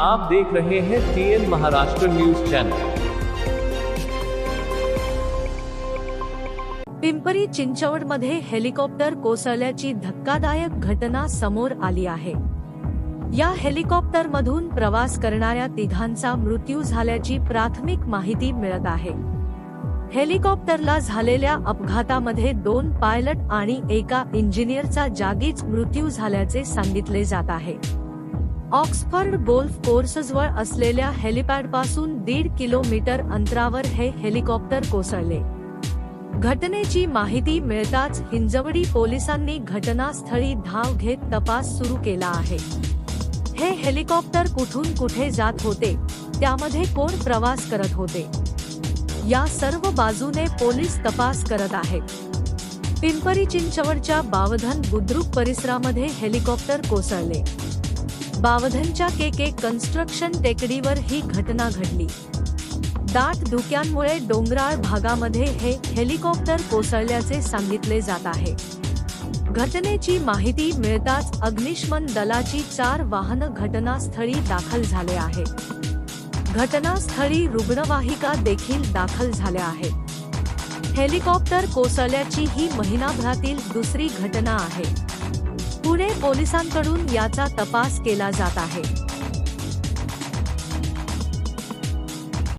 आप देख रहे हैं TN Maharashtra news channel Pimpri चिंचवडमध्ये हेलिकॉप्टर कोसळल्याची धक्कादायक घटना समोर आली आहे. या हेलिकॉप्टरमधून प्रवास करणाऱ्या तिघांचा मृत्यू झाल्याची प्राथमिक माहिती मिळत आहे. हेलिकॉप्टरला झालेल्या अपघातामध्ये दोन पायलट आणि एका इंजिनियरचा जागीच मृत्यू झाल्याचे सांगितले जात आहे. ऑक्सफर्ड गोल्फ कोर्सजवळ असलेल्या हेलिपॅडपासून दीड किलोमीटर अंतरावर हे हेलिकॉप्टर कोसळले. घटनेची माहिती मिळताच हिंजवडी पोलिसांनी घटनास्थळी धाव घेत तपास सुरू केला आहे. हे हेलिकॉप्टर कुठून कुठे जात होते त्यामध्ये कोण प्रवास करत होते? या सर्व बाजूने पोलीस तपास करत आहेत. पिंपरी चिंचवडच्या बावधन बुद्रुक परिसरामध्ये हेलिकॉप्टर कोसळले. बावधनच्या के के कन्स्ट्रक्शन टेकडीवर ही घटना घडली. दाट धुक्यांमुळे डोंगराळ भागामध्ये हे हेलिकॉप्टर कोसळल्याचे सांगितले जात आहे. घटनेची माहिती मिळताच अग्निशमन दलाची चार वाहन घटनास्थळी दाखल झाले आहे. घटनास्थळी रुग्णवाहिका देखील दाखल झाल्या आहेत. हेलिकॉप्टर कोसळल्याची ही महिनाभरातील दुसरी घटना आहे. पुणे पोलिसांकडून याचा तपास केला जात आहे.